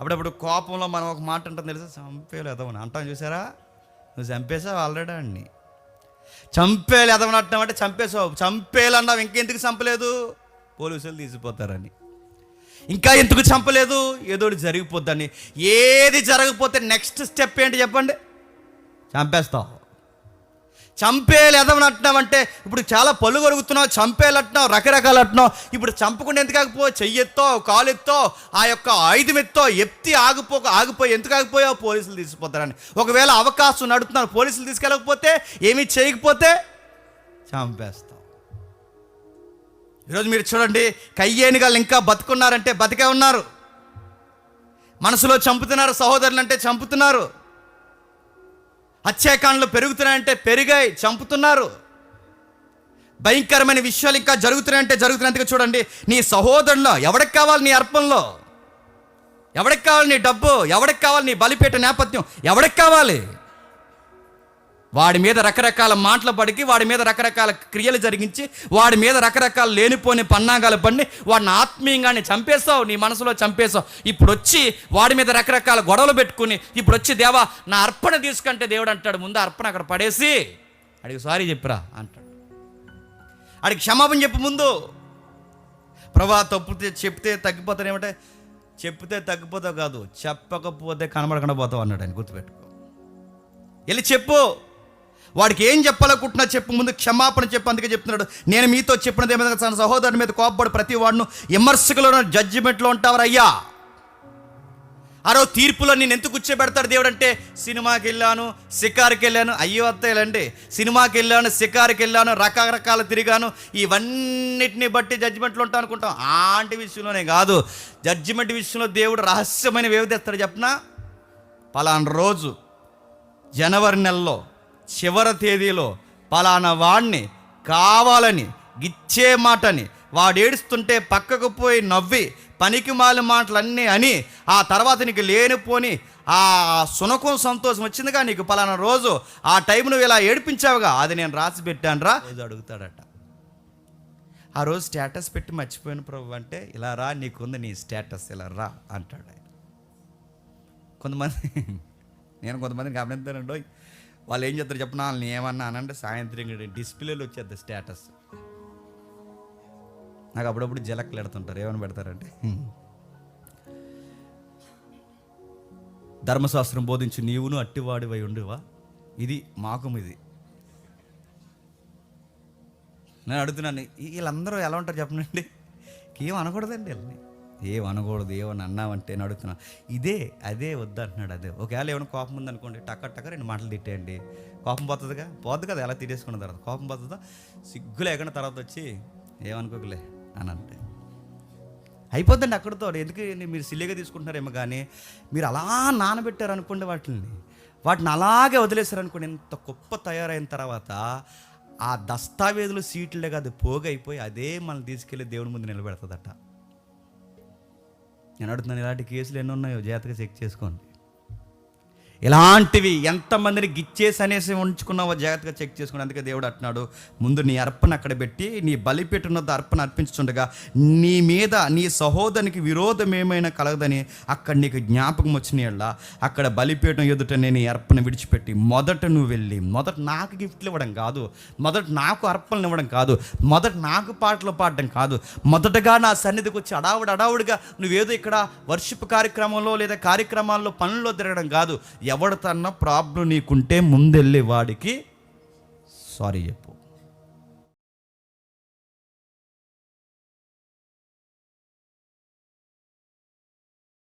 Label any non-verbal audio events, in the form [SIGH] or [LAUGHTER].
అప్పుడప్పుడు కోపంలో మనం ఒక మాట అంటాం తెలుసా? చంపేలు ఎదవని. అంటాం చూసారా? నువ్వు చంపేసావు ఆల్రెడీ అన్ని. చంపేలు ఎదవని అంటున్నావు అంటే చంపేసావు. చంపేలు అన్నావు ఇంకెందుకు చంపలేదు? పోలీసులు తీసిపోతారని. ఇంకా ఎందుకు చంపలేదు? ఏదో జరిగిపోద్దని. ఏది జరగకపోతే నెక్స్ట్ స్టెప్ ఏంటి చెప్పండి? చంపేస్తావు. చంపేలు ఎదవని అంటే ఇప్పుడు చాలా పళ్ళు కొరుగుతున్నావు చంపేలు అంటున్నావు రకరకాలు అంటున్నావు ఇప్పుడు చంపకుండా ఎందుకు ఆగిపో చెయ్యెత్తో కాలెత్తో ఆ యొక్క ఆయుధం ఎత్తో ఎత్తి ఆగిపో ఆగిపోయి ఎందుకు ఆగిపోయావు? పోలీసులు తీసుకుపోతారని. ఒకవేళ అవకాశం నడుతున్నారు పోలీసులు తీసుకెళ్ళకపోతే ఏమీ చేయకపోతే చంపేస్తావు ఈరోజు మీరు చూడండి కయ్యేని ఇంకా బతుకున్నారంటే బతికే ఉన్నారు. మనసులో చంపుతున్నారు సహోదరులు అంటే చంపుతున్నారు. హత్యాకాండలు పెరుగుతున్నాయంటే పెరిగాయి చంపుతున్నారు. భయంకరమైన విషయాలు ఇంకా జరుగుతున్నాయంటే జరుగుతున్నందుకు చూడండి నీ సహోదరులో ఎవడికి కావాలి నీ అర్పణలో? ఎవడికి కావాలి నీ డబ్బు? ఎవడికి కావాలి నీ బలిపేట నేపథ్యం? ఎవడికి కావాలి? వాడి మీద రకరకాల మాటలు పడికి వాడి మీద రకరకాల క్రియలు జరిగించి వాడి మీద రకరకాల లేనిపోని పన్నాగాలు పడి వాడిని ఆత్మీయంగానే చంపేస్తావు నీ మనసులో చంపేస్తావు. ఇప్పుడు వచ్చి వాడి మీద రకరకాల గొడవలు పెట్టుకుని ఇప్పుడు వచ్చి దేవా నా అర్పణ తీసుకుంటే దేవుడు అంటాడు ముందు అర్పణ అక్కడ పడేసి అడిగి సారీ చెప్పరా అంటాడు. అడిగి క్షమాపణ చెప్పు ముందు. ప్రభా తప్పితే చెప్తే తగ్గిపోతానేమంటే చెప్తే తగ్గిపోతావు కాదు చెప్పకపోతే కనబడకుండా పోతావు అన్నాడు ఆయన గుర్తుపెట్టుకో. వెళ్ళి చెప్పు. వాడికి ఏం చెప్పాలనుకుంటున్నా చెప్పు ముందు క్షమాపణ చెప్పు అందుకే చెప్తున్నాడు. నేను మీతో చెప్పినది ఏమైనా తన సహోదరుని మీద కోపపడి ప్రతి వాడును విమర్శకులను జడ్జిమెంట్లో ఉంటారు అయ్యా? ఆరో తీర్పులో నేను ఎందుకు కూర్చోబెడతాడు దేవుడు అంటే సినిమాకి వెళ్ళాను షికారుకి వెళ్ళాను అయ్యో అత్తయ్యలండి సినిమాకి వెళ్ళాను షికారుకి వెళ్ళాను రకరకాల తిరిగాను ఇవన్నిటిని బట్టి జడ్జిమెంట్లో ఉంటాను అనుకుంటాం. ఆంటి విషయంలోనే కాదు జడ్జిమెంట్ విషయంలో దేవుడు రహస్యమైన వ్యవధిస్తాడు చెప్పనా? పలానా రోజు జనవరి నెలలో చివరి తేదీలో పలానా వాణ్ణి కావాలని గిచ్చే మాటని వాడు ఏడుస్తుంటే పక్కకు పోయి నవ్వి పనికి మాలి మాటలన్నీ అని ఆ తర్వాత నీకు లేనిపోని ఆ సునకం సంతోషం వచ్చిందిగా నీకు పలానా రోజు ఆ టైం నువ్వు ఇలా ఏడిపించావుగా అది నేను రాసి పెట్టాను రా రోజు అడుగుతాడట. ఆ రోజు స్టేటస్ పెట్టి మర్చిపోయిన ప్రభు అంటే ఇలా రా నీకుంది నీ స్టేటస్ ఇలా రా అంటాడు ఆయన. కొంతమంది నేను కొంతమందిని గమనిస్తానండో వాళ్ళు ఏం చేస్తారు చెప్పిన వాళ్ళని ఏమన్నా అనంటే సాయంత్రం డిస్ప్లేలో వచ్చేది స్టేటస్ నాకు అప్పుడప్పుడు జలక్లు పెడుతుంటారు ఏమని పెడతారంటే ధర్మశాస్త్రం బోధించి నీవును అట్టివాడివై ఉండివా? ఇది మాకం ఇది. నేను అడుగుతున్నాను వీళ్ళందరూ ఎలా ఉంటారు చెప్పనండి ఏం [LAUGHS] అనకూడదండి వీళ్ళని. ఏమనకూడదు అనకూడదు ఏమని అన్నావంటే నేను అడుగుతున్నా ఇదే అదే వద్దు అంటున్నాడు అదే. ఒకవేళ ఏమైనా కోపం ఉందనుకోండి టక్క టక్క రెండు మాటలు తిట్టేయండి. కోపం పోతుందిగా? పోద్దు కదా ఎలా తిట్టేసుకున్న తర్వాత. కోపం పోతుందా? సిగ్గు లేకుండా తర్వాత వచ్చి ఏమనుకోకలే అని అంటే. అయిపోద్దండి అక్కడితో. ఎందుకు మీరు సిల్లిగా తీసుకుంటున్నారేమో కానీ మీరు అలా నానబెట్టారు అనుకోండి వాటిని వాటిని అలాగే వదిలేశారనుకోండి ఎంత గొప్ప తయారైన తర్వాత ఆ దస్తావేజులు సీట్లే కాదు పోగైపోయి అదే మనం తీసుకెళ్ళి దేవుని ముందు నిలబెడుతుందట. నేను అడుగుతున్నాను ఇలాంటి కేసులు ఎన్ని ఉన్నాయో జాగ్రత్తగా చెక్ చేసుకోండి. ఇలాంటివి ఎంతమందిని గిచ్చేసి అనేసి ఉంచుకున్నావో జాగ్రత్తగా చెక్ చేసుకుని అందుకే దేవుడు అంటున్నాడు ముందు నీ అర్పణ అక్కడ పెట్టి నీ బలిపెట్టిన అర్పణ అర్పించుండగా నీ మీద నీ సహోదరునికి విరోధం ఏమైనా కలగదని అక్కడ నీకు జ్ఞాపకం వచ్చిన అక్కడ బలిపీఠం ఎదుట నేను అర్పణ విడిచిపెట్టి మొదట నువ్వు వెళ్ళి మొదట నాకు గిఫ్ట్లు ఇవ్వడం కాదు మొదట నాకు అర్పణలు ఇవ్వడం కాదు మొదట నాకు పాటలు పాడడం కాదు మొదటగా నా సన్నిధికి వచ్చి అడావుడు అడావుడిగా నువ్వేదో ఇక్కడ వర్షిప్ కార్యక్రమంలో లేదా కార్యక్రమాల్లో పనుల్లో తిరగడం కాదు ఎవడితన్న ప్రాబ్లం నీకుంటే ముందెళ్ళి వాడికి సారీ చెప్పు.